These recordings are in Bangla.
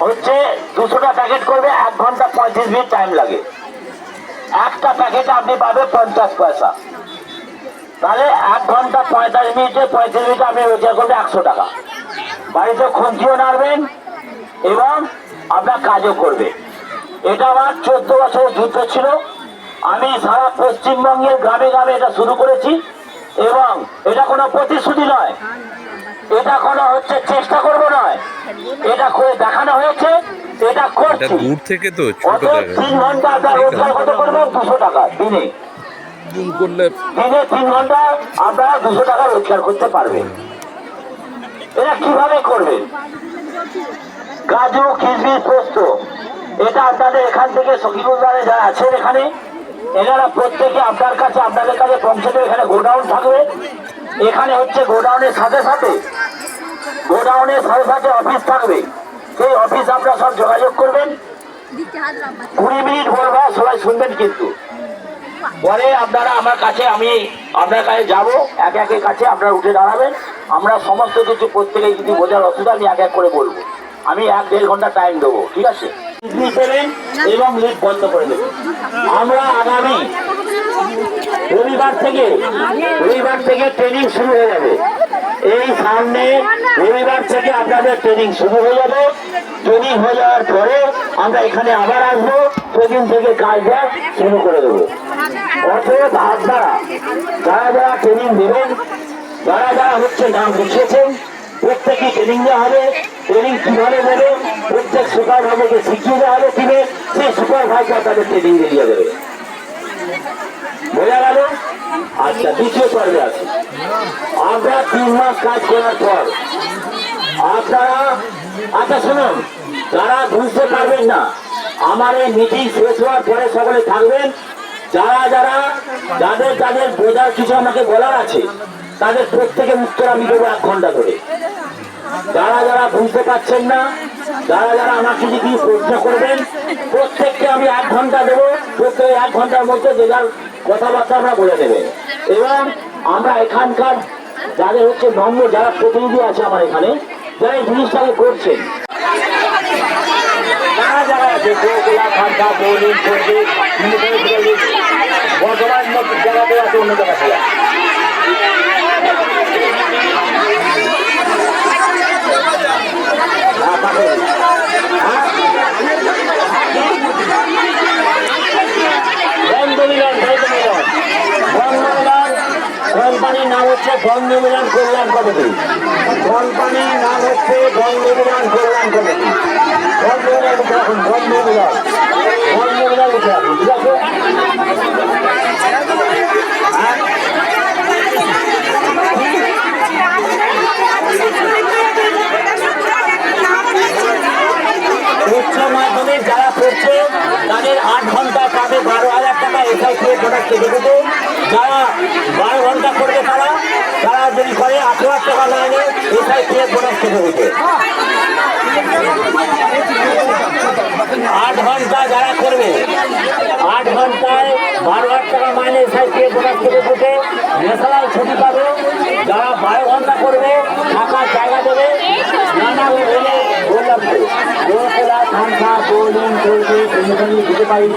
হচ্ছে দুশোটা প্যাকেট করবে, এক ঘণ্টা পঁয়ত্রিশ মিনিট টাইম লাগে। একটা প্যাকেটে আপনি পাবে পঞ্চাশ পয়সা। তাহলে এক ঘণ্টা পঁয়তাল্লিশ মিনিটে পঁয়ত্রিশ মিনিটে আপনি রোজগার করবে একশো টাকা। বাড়িতে খুঁজিও নাড়বেন এবং আপনার কাজও করবে। এটা আমার চোদ্দ বছরের যুদ্ধ ছিল। আমি সারা পশ্চিমবঙ্গের গ্রামে গ্রামে এটা শুরু করেছি এবং এটা কোনো প্রতিশ্রুতি নয়। এটা কোনো হচ্ছে চেষ্টা করব নয়। এটা করে দেখানো হয়েছে এটা এটা করছি দূর থেকে তো ছোট তিন ঘণ্টা আপনার রোজগার কত করবেন দুশো টাকা দিনে। জুম করলে দিনে তিন ঘণ্টা আপনারা দুশো টাকা রোজগার করতে পারবেন এটা কীভাবে করবেন কাজু কিশমিশ পোস্ত। এটা আপনাদের এখান থেকে সখীগুলদারে যারা আছেন এখানে এনারা প্রত্যেকে আপনার কাছে আপনাদের কাছে পৌঁছে দেবে। এখানে গোডাউন থাকবে। এখানে হচ্ছে গোডাউনের সাথে সাথে, গোডাউনের সাথে সাথে অফিস থাকবে। সেই অফিস আপনারা সব যোগাযোগ করবেন। কুড়ি মিনিট বলব সবাই শুনবেন কিন্তু। পরে আপনারা আমার কাছে, আমি আপনার কাছে যাব, এক একের কাছে আপনারা উঠে দাঁড়াবেন। আমরা সমস্ত কিছু প্রত্যেকে যদি বোঝার অসুবিধা আমি এক এক করে বলব। আমি এক দেড় ঘণ্টা টাইম দেবো, ঠিক আছে? এবং লিড বন্ধ করে দেবেন আমরা আগামী রবিবার থেকে রবিবার থেকে ট্রেনিং শুরু হয়ে যাবে। এই সামনে রবিবার থেকে আপনাদের ট্রেনিং শুরু হয়ে যাবে। ট্রেনিং হয়ে যাওয়ার পরে আমরা এখানে আবার আসব। সেদিন থেকে কাজটা শুরু করে দেবো। অতএব আপনারা যারা যারা ট্রেনিং দেবেন যারা যারা হচ্ছে নাম লিখিয়েছেন প্রত্যেকে ট্রেনিং দেওয়া হবে। ট্রেনিং কীভাবে দেবে প্রত্যেক সুপার ভাইকে শিখিয়ে দেওয়া হবে কীভাবে, সেই সুপার ভাইকে তাদের ট্রেনিং দিয়ে দেবে। বোঝা গেল? আচ্ছা দ্বিতীয় পর্বে আছে। আমরা তিন মাস কাজ করার পর, আপনারা আচ্ছা শুনুন, যারা বুঝতে পারবেন না, আমার এই মিটিং শেষ হওয়ার পরে সকলে থাকবেন। যারা যারা, যাদের যাদের বোঝার কিছু আমাকে বলার আছে, তাদের প্রত্যেকের উত্তর আমি দেবো এক ঘণ্টা করে যারা যারা বুঝতে পারছেন না যারা যারা আমাকে যদি প্রশ্ন করবেন, প্রত্যেককে আমি এক ঘণ্টা দেবো। প্রত্যেক এক ঘণ্টার মধ্যে যে যার কথাবার্তা আমরা বলে দেবে। এবং আমরা এখানকার যাদের হচ্ছে নম্র, যারা প্রতিনিধি আছে আমার এখানে, যারা এই জিনিসটাকে করছেন যারা যারা আছে বর্ধমান মতো জায়গাতে আছে অন্য জায়গাতে আছে হ্যাঁ, পাঠাবেন। হ্যাঁ? বন্ধমিলন বন্ধমিলন বন্ধমিলন কোম্পানির নাম হচ্ছে বন্ধমিলন কল্যাণ কমিটি। কোম্পানির নাম হচ্ছে বন্ধমিলন কল্যাণ কমিটি? উচ্চ মাধ্যমিক যারা পড়ছে, তাদের আট ঘণ্টা পাবে বারো হাজার টাকা এসআই দিয়ে প্রোডাক্ট কেটে দেবে যারা বারো ঘণ্টা করবে তারা তারা যদি করে আঠেরো হাজার টাকা লাইনে এসআই দিয়ে প্রোডাক্ট কেটে আট ঘণ্টা যারা করবে, আট ঘন্টায় বারো হাজার টাকা মাইনে এসআই দিয়ে প্রোডাক্ট কেটে দেবে। ন্যাশনাল ছুটি পাবে। যারা বারো ঘণ্টা করবে, থাকার জায়গা দেবে। নানা বলে বললাম ঠান্ডা বোলিং করবে দিতে পারি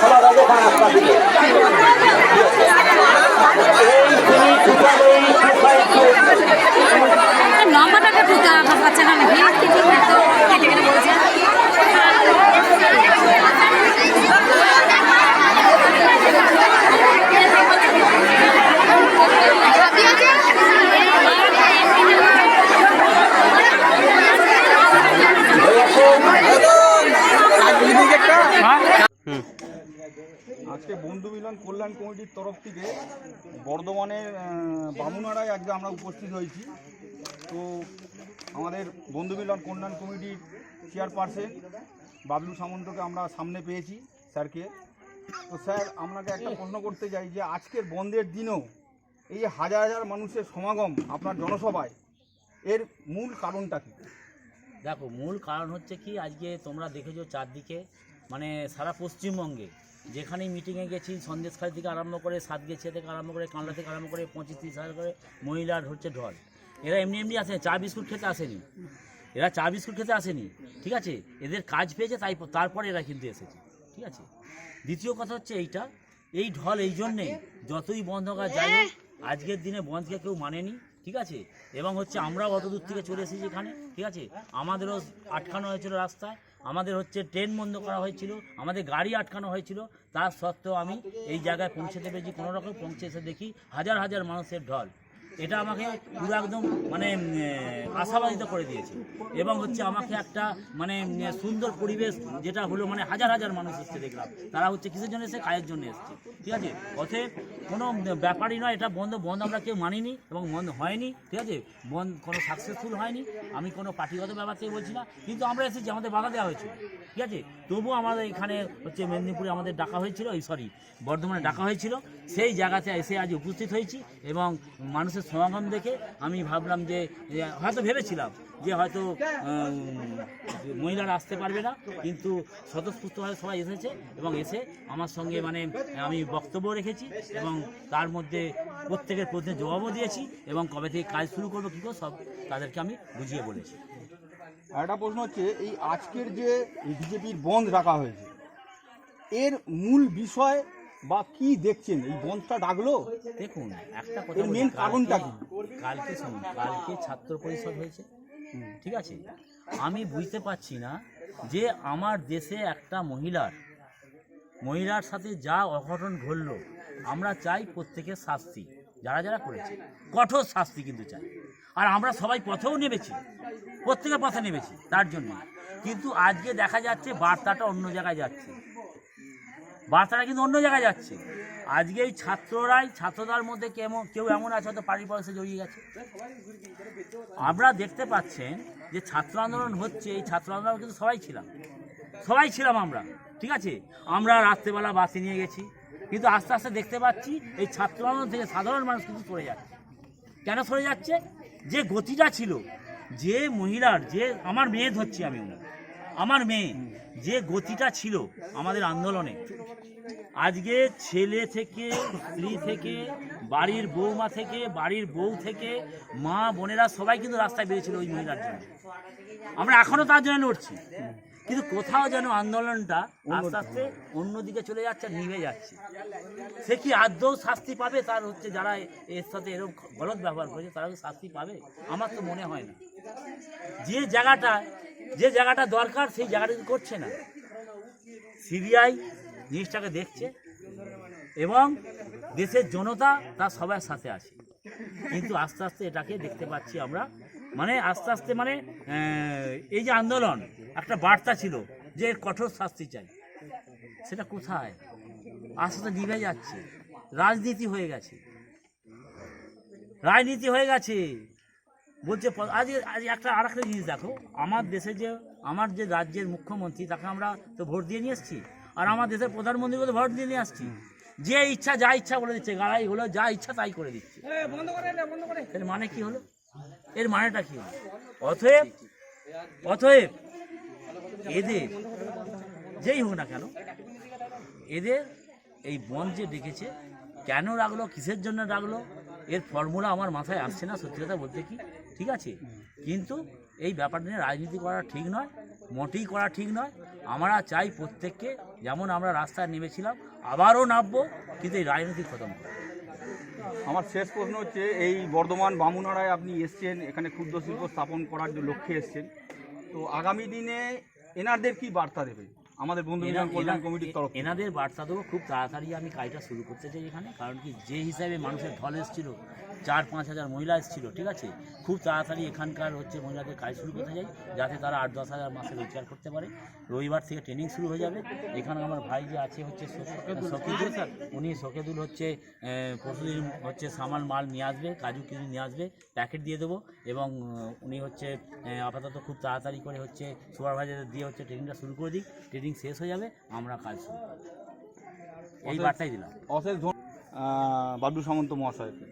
감사합니다. বন্ধু মিলন কল্যাণ কমিটির তরফ থেকে বর্ধমানের আহ, বামুনাড়ায় আজকে আমরা উপস্থিত হয়েছি। তো আমাদের বন্ধু মিলন কল্যাণ কমিটির চেয়ারপারসন বাবলু সামন্তকে আমরা সামনে পেয়েছি স্যারকে। তো স্যার আপনাকে একটা প্রশ্ন করতে চাই যে আজকের বন্ধের দিনেও এই হাজার হাজার মানুষের সমাগম আপনার জনসভায় এর মূল কারণটা কি? দেখো মূল কারণ হচ্ছে কি আজকে তোমরা দেখেছ চারদিকে মানে সারা পশ্চিমবঙ্গে যেখানেই মিটিংয়ে গেছি, সন্দেশখালি থেকে আরম্ভ করে, সাতগেছিয়া থেকে আরম্ভ করে কানলা থেকে আরম্ভ করে পঁচিশ তিরিশ হাজার করে মহিলার হচ্ছে ঢল। এরা এমনি এমনি আসে, চা, বিস্কুট খেতে আসেনি। এরা চা, বিস্কুট খেতে আসেনি, ঠিক আছে? এদের কাজ পেয়েছে, তাই তারপরে এরা কিন্তু এসেছে, ঠিক আছে? দ্বিতীয় কথা হচ্ছে এইটা, এই ঢল এই জন্যে যতই বন্ধ করা যাই হোক, আজকের দিনে বন্ধকে কেউ মানেনি, ঠিক আছে? এবং হচ্ছে আমরাও অত দূর থেকে চলে এসেছি এখানে, ঠিক আছে? আমাদেরও আটকানো হয়েছিল রাস্তায় আমাদের হচ্ছে ট্রেন বন্ধ করা হয়েছিল, আমাদের গাড়ি আটকানো হয়েছিল। তার সত্ত্বেও আমি এই জায়গায় পৌঁছেতে পেরেছি, কোনোরকম পৌঁছে এসে দেখি হাজার হাজার মানুষের ঢল। এটা আমাকে পুরো একদম মানে আশাবাদিত করে দিয়েছে। এবং হচ্ছে আমাকে একটা মানে সুন্দর পরিবেশ যেটা হলো মানে হাজার হাজার মানুষ এসছে দেখলাম। তারা হচ্ছে কিসের জন্য এসে কাজের জন্য এসছে। ঠিক আছে? অতএব কোনো ব্যাপারই নয়। এটা বন্ধ বন্ধ আমরা কেউ মানিনি এবং বন্ধ হয়নি। ঠিক আছে? বন্ধ, কোনো সাকসেসফুল হয়নি। আমি কোনো পার্টিগত ব্যাপার থেকে বলছি না। কিন্তু আমরা এসেছি, আমাদের বাধা দেওয়া হয়েছিল। ঠিক আছে? তবুও আমাদের এখানে হচ্ছে মেদিনীপুরে আমাদের ডাকা হয়েছিল, এই সরি বর্ধমানে ডাকা হয়েছিল। সেই জায়গাতে এসে আজ উপস্থিত হয়েছি এবং মানুষের সমাগম দেখে আমি ভাবলাম যে হয়তো ভেবেছিলাম যে হয়তো মহিলারা আসতে পারবে না, কিন্তু স্বতঃস্ফূর্তভাবে সবাই এসেছে এবং এসে আমার সঙ্গে মানে আমি বক্তব্য রেখেছি এবং তার মধ্যে প্রত্যেকের প্রশ্নের জবাবও দিয়েছি এবং কবে থেকে কাজ শুরু করব, কী করে সব তাদেরকে আমি বুঝিয়ে বলেছি। একটা প্রশ্ন হচ্ছে, এই আজকের যে বিজেপির বন্ধ রাখা হয়েছে, এর মূল বিষয় বা কি দেখছেন? এই বন্ধটা ডাকলো? দেখুন একটা কথা এর বলি, main কালকে- কারণটা কি? কালকে শুনুন কালকে ছাত্র পরিষদ হয়েছে ঠিক আছে? আমি বুঝতে পারছি না যে আমার দেশে একটা মহিলার মহিলার সাথে যা অঘটন ঘটলো আমরা চাই প্রত্যেকের শাস্তি যারা যারা করেছে কঠোর শাস্তি কিন্তু চাই। আর আমরা সবাই পথেও নেমেছি প্রত্যেকের পথে নেমেছি তার জন্য কিন্তু আজকে দেখা যাচ্ছে বার্তাটা অন্য জায়গায় যাচ্ছে। বার্তাটা কিন্তু অন্য জায়গায় যাচ্ছে। আজকে এই ছাত্ররাই ছাত্রদের মধ্যে কেমন কেউ এমন আছে, হয়তো পয়সা জড়িয়ে গেছে। আমরা দেখতে পাচ্ছেন যে ছাত্র আন্দোলন হচ্ছে, এই ছাত্র আন্দোলন কিন্তু সবাই ছিলাম। সবাই ছিলাম আমরা, ঠিক আছে? আমরা রাত্রেবেলা বাসে নিয়ে গেছি, কিন্তু আস্তে আস্তে দেখতে পাচ্ছি এই ছাত্র আন্দোলন থেকে সাধারণ মানুষ কিন্তু সরে যাচ্ছে। কেন সরে যাচ্ছে? যে গতিটা ছিল, যে মহিলার, যে আমার মেয়ে ধরছি আমি। আমার মেয়ে, যে গতিটা ছিল আমাদের আন্দোলনে। আজকে ছেলে থেকে, স্ত্রী থেকে, বাড়ির বৌমা থেকে, বাড়ির বউ থেকে, মা বোনেরা সবাই কিন্তু রাস্তায় বেরিয়েছিল ওই মহিলার জন্য। আমরা এখনও তার জন্য লড়ছি। কিন্তু কোথাও যেন আন্দোলনটা আস্তে আস্তে অন্যদিকে চলে যাচ্ছে নিভে যাচ্ছে। সে কি আদৌ শাস্তি পাবে? তার হচ্ছে যারা এর সাথে এরকম গলত ব্যবহার করেছে, তারা শাস্তি পাবে? আমার তো মনে হয় না। যে জায়গাটা যে জায়গাটা দরকার, সেই জায়গাটা করছে না। সিবিআই জিনিসটাকে দেখছে এবং দেশের জনতা তার সবার সাথে আছে। কিন্তু আস্তে আস্তে এটাকে দেখতে পাচ্ছি আমরা মানে আস্তে আস্তে মানে এই যে আন্দোলন একটা বার্তা ছিল যে কঠোর শাস্তি চাই। সেটা কোথায়? আস্তে আস্তে নিভে যাচ্ছে। রাজনীতি হয়ে গেছে। রাজনীতি হয়ে গেছে। বলছে আজ আজ একটা আর একটা জিনিস দেখো আমার দেশে যে আমার যে রাজ্যের মুখ্যমন্ত্রী তাকে আমরা তো ভোট দিয়ে নিয়ে এসেছি আর আমার দেশের প্রধানমন্ত্রীকে তো ভোট দিয়ে নিয়ে আসছি। যে ইচ্ছা যা ইচ্ছা বলে দিচ্ছে গাড়াই হলো যা ইচ্ছা তাই করে দিচ্ছে। মানে কি হলো? এর মানেটা কি? অতএব অতএব এদের, যেই হোক না কেন, এদের এই বন যে ডেকেছে, কেন রাখল, কিসের জন্য রাখল, এর ফর্মুলা আমার মাথায় আসছে না, সত্যি কথা বলতে কি? ঠিক আছে? কিন্তু এই ব্যাপারটা নিয়ে রাজনীতি করা ঠিক নয়, মোটেই করা ঠিক নয়। আমরা চাই প্রত্যেককে, যেমন আমরা রাস্তায় নেমেছিলাম, আবারও নামবো, কিন্তু এই রাজনীতি খতম করব। আমার শেষ প্রশ্ন হচ্ছে, এই বর্ধমান বামুনাড়ায় আপনি এসছেন, এখানে ক্ষুদ্র শিল্প স্থাপন করার যে লক্ষ্যে এসছেন। তো আগামী দিনে এনারদের কি বার্তা দেবে আমাদের বন্ধু মিলন কল্যাণ কমিটির তরফ এনাদের বার্তা দেবো খুব তাড়াতাড়ি আমি কাজটা শুরু করতে চাই এখানে কারণ কি যে হিসাবে মানুষের ঢল এসেছিল চার পাঁচ হাজার মহিলা এসেছিল ঠিক আছে? খুব তাড়াতাড়ি এখানকার হচ্ছে মহিলাদের কাজ শুরু করতে চাই যাতে তারা আট দশ হাজার মাসে রোজগার করতে পারে। রবিবার থেকে ট্রেনিং শুরু হয়ে যাবে। এখানে আমার ভাই যে আছে হচ্ছে শকিদুল। উনি শকেদুল হচ্ছে আহ, পরশুদিন হচ্ছে সামান মাল নিয়ে আসবে কাজু কিনে নিয়ে আসবে প্যাকেট দিয়ে দেবো এবং উনি হচ্ছে আপাতত খুব তাড়াতাড়ি করে হচ্ছে সুপারভাইজার দিয়ে হচ্ছে ট্রেনিংটা শুরু করে দিই ট্রেনিং শেষ হয়ে যাবে আমরা কাজ শুরু এই বার্তাই দিলাম। অশেষ বাবলু সামন্ত মহাশয়কে।